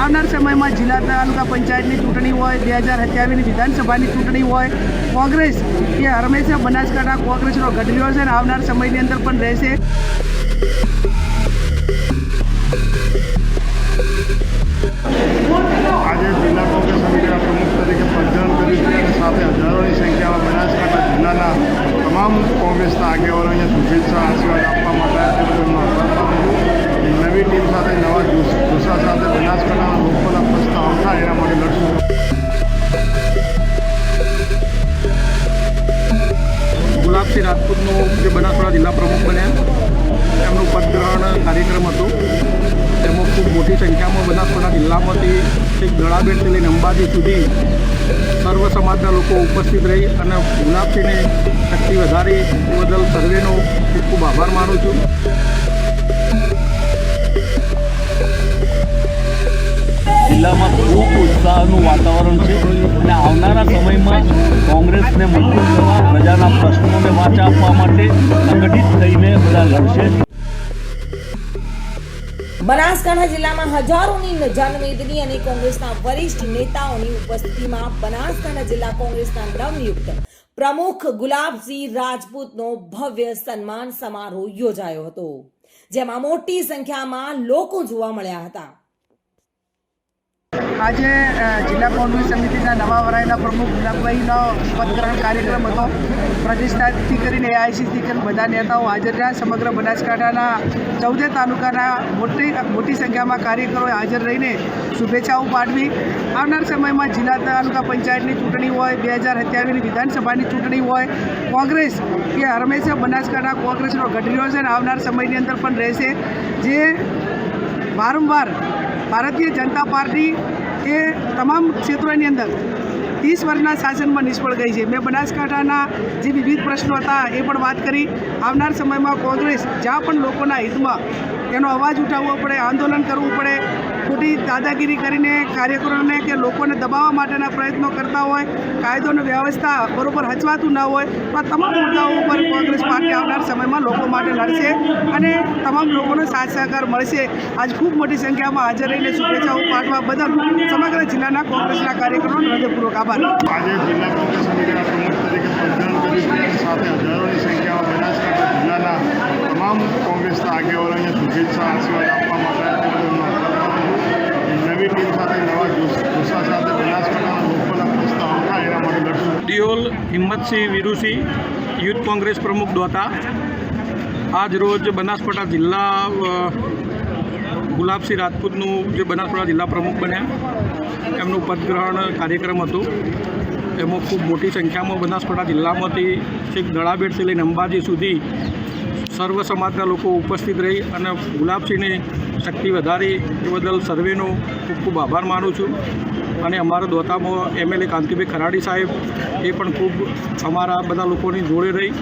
આવનાર સમયમાં જિલ્લા તાલુકા પંચાયતની ચૂંટણી હોય, બે હજાર સત્યાવીસની વિધાનસભાની ચૂંટણી હોય, કોંગ્રેસ એ હંમેશા બનાસકાંઠા કોંગ્રેસનો ગઢવ્યો છે અને આવનાર સમયની અંદર પણ રહેશે. આજે જિલ્લા સાથે હજારોની સંખ્યામાં બનાસકાંઠા જિલ્લાના તમામ કોંગ્રેસના આગેવાનો અહીંયા શુભેચ્છા, આશીર્વાદ આપવા માટે આવ્યા છે બદલ હું આભાર માનું છું નવી ટીમ સાથે નવા જુસ્સા સાથે બનાસકાંઠાના લોકોના પ્રશ્ન આવતા એના માટે લડશું. ગુલાબસિંહ રાજપૂતનો જે બનાસકાંઠા જિલ્લા પ્રમુખ બન્યા એમનું પદગ્રહણ કાર્યક્રમ હતો. તેમાં ખૂબ મોટી સંખ્યામાં બનાસકાંઠા જિલ્લામાંથી એક દડાબેટથી લઈને અંબાજી સુધી સર્વ સમાજના લોકો ઉપસ્થિત રહી અને ગુલાબસિંહને શક્તિ વધારી બદલ સર્વેનો ખૂબ ખૂબ આભાર માનું છું. ઉત્સાહનું વાતાવરણ છે અને આવનારા સમયમાં કોંગ્રેસને મજબૂત કરવા પ્રજાના પ્રશ્નોને વાચા આપવા માટે સંગઠિત થઈને બધા લડશે. બનાસકાંઠા જિલ્લામાં હજારોની જનમેદની અને કોંગ્રેસના વરિષ્ઠ નેતાઓની ઉપસ્થિતિમાં બનાસકાંઠા જિલ્લા કોંગ્રેસના નવનિયુક્ત પ્રમુખ ગુલાબસિંહ રાજપૂતનો ભવ્ય સન્માન સમારોહ યોજાયો હતો, જેમાં મોટી સંખ્યામાં લોકો જોવા મળ્યા હતા. આજે જિલ્લા કોંગ્રેસ સમિતિના નવા વરાયેલા પ્રમુખ ગુલાબભાઈનો પદગ્રહણ કાર્યક્રમ હતો. પ્રતિષ્ઠાથી કરીને એઆઈસીથી કરીને બધા નેતાઓ હાજર રહ્યા. સમગ્ર બનાસકાંઠાના ચૌદે તાલુકાના મોટી મોટી સંખ્યામાં કાર્યકરોએ હાજર રહીને શુભેચ્છાઓ પાઠવી. આવનાર સમયમાં જિલ્લા તાલુકા પંચાયતની ચૂંટણી હોય, બે હજાર સત્યાવીસની વિધાનસભાની ચૂંટણી હોય, કોંગ્રેસ એ હંમેશા બનાસકાંઠા કોંગ્રેસનો રહ્યો છે અને આવનાર સમયની અંદર પણ રહેશે. જે વારંવાર ભારતીય જનતા પાર્ટી એ તમામ ક્ષેત્રોની અંદર ત્રીસ વર્ષના શાસનમાં નિષ્ફળ ગઈ છે. મેં બનાસકાંઠાના જે વિવિધ પ્રશ્નો હતા એ પણ વાત કરી. આવનાર સમયમાં કોંગ્રેસ જ્યાં પણ લોકોના હિતમાં એનો અવાજ ઉઠાવવો પડે, આંદોલન કરવું પડે ખોટી દાદાગીરી કરીને કાર્યકરોને કે લોકોને દબાવવા માટેના પ્રયત્નો કરતા હોય કાયદોની વ્યવસ્થા બરોબર હચવાતું ન હોય તો આ તમામ મુદ્દાઓ ઉપર કોંગ્રેસ પાર્ટી આવનાર સમયમાં લોકો માટે લડશે અને તમામ લોકોનો સાથ સહકાર મળશે. આજ ખૂબ મોટી સંખ્યામાં હાજર રહીને શુભેચ્છાઓ પાઠવા બદલ સમગ્ર જિલ્લાના કોંગ્રેસના કાર્યકરોનો હૃદયપૂર્વક આભાર. કોંગ્રેસ તમામ કોંગ્રેસના આગેવાનો અહીંયા શુભેચ્છા, આશીર્વાદ આપવા માટે આવ્યા છે બદલ હું આભાર માનું છું નવી ટીમ સાથે નવા જોશ જોશા સાથે બનાસકાંઠાના લોકોના પ્રસ્તાવ થાય એના માટે લડશું દિયોલ હિંમતસિંહ વિરુસિંહ યુથ કોંગ્રેસ પ્રમુખ દોતા. આજ રોજ બનાસકાંઠા જિલ્લા ગુલાબસિંહ રાજપૂતનું જે બનાસકાંઠા જિલ્લા પ્રમુખ બન્યા. એમનું પદગ્રહણ કાર્યક્રમ હતો. એમાં ખૂબ મોટી સંખ્યામાં બનાસકાંઠા જિલ્લામાંથી છેક દડાબેટથી લઈને અંબાજી સુધી સર્વ સમાજના લોકો ઉપસ્થિત રહી અને ગુલાબસિંહની શક્તિ વધારી એ બદલ સર્વેનો ખૂબ ખૂબ આભાર માનું છું. અને અમારા દોતામાં એમએલએ કાંતિભાઈ ખરાડી સાહેબ એ પણ ખૂબ અમારા બધા લોકોની જોડે રહી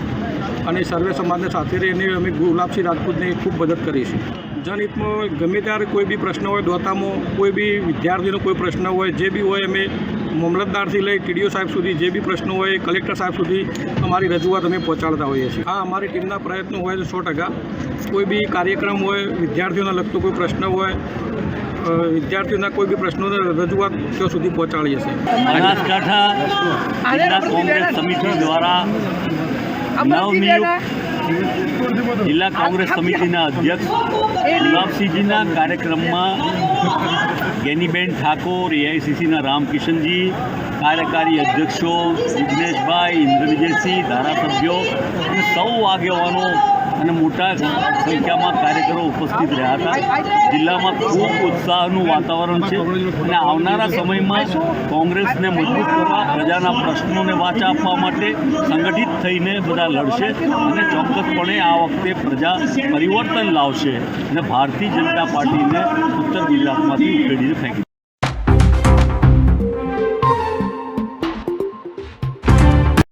અને સર્વે સમાજને સાથે રહીને અમે ગુલાબસિંહ રાજપૂતને ખૂબ મદદ કરીશું જનહિતમાં ગમે ત્યારે કોઈ બી પ્રશ્ન હોય દોતામાં, કોઈ બી વિદ્યાર્થીનો કોઈ પ્રશ્ન હોય, જે બી હોય અમે મામલતદારથી લઈ ટીડીઓ સાહેબ સુધી, જે બી પ્રશ્નો હોય, કલેક્ટર સાહેબ સુધી અમારી રજૂઆત અમે પહોંચાડતા હોઈએ છીએ. હા, અમારી ટીમના પ્રયત્નો હોય સો ટકા. કોઈ બી કાર્યક્રમ હોય, વિદ્યાર્થીઓને લગતો કોઈ પ્રશ્ન હોય વિદ્યાર્થીઓના કોઈ બી પ્રશ્નોને રજૂઆત ત્યાં સુધી પહોંચાડીએ હશે. બનાસકાંઠા જિલ્લા કોંગ્રેસ સમિતિ દ્વારા નવનિયુક્ત જિલ્લા કોંગ્રેસ સમિતિના અધ્યક્ષ ગુલાબસિંહજીના કાર્યક્રમમાં ગેનીબેન ઠાકોર એઆઈસીસીના રામકિશનજી કાર્યકારી અધ્યક્ષો જિજ્ઞેશભાઈ ઇન્દ્રવિજયસિંહ ધારાસભ્યો અને સૌ આગેવાનો અને મોટા સંખ્યામાં કાર્યકરો ઉપસ્થિત રહ્યા હતા. જિલ્લામાં ખૂબ ઉત્સાહનું વાતાવરણ છે અને આવનારા સમયમાં કોંગ્રેસને મજબૂત કરવા, પ્રજાના પ્રશ્નોને વાચા આપવા માટે સંગઠિત થઈને બધા લડશે અને ચોક્કસપણે આ વખતે પ્રજા પરિવર્તન લાવશે અને ભારતીય જનતા પાર્ટીને ઉત્તર ગુજરાતમાંથી ઉકેડીને ફેંકી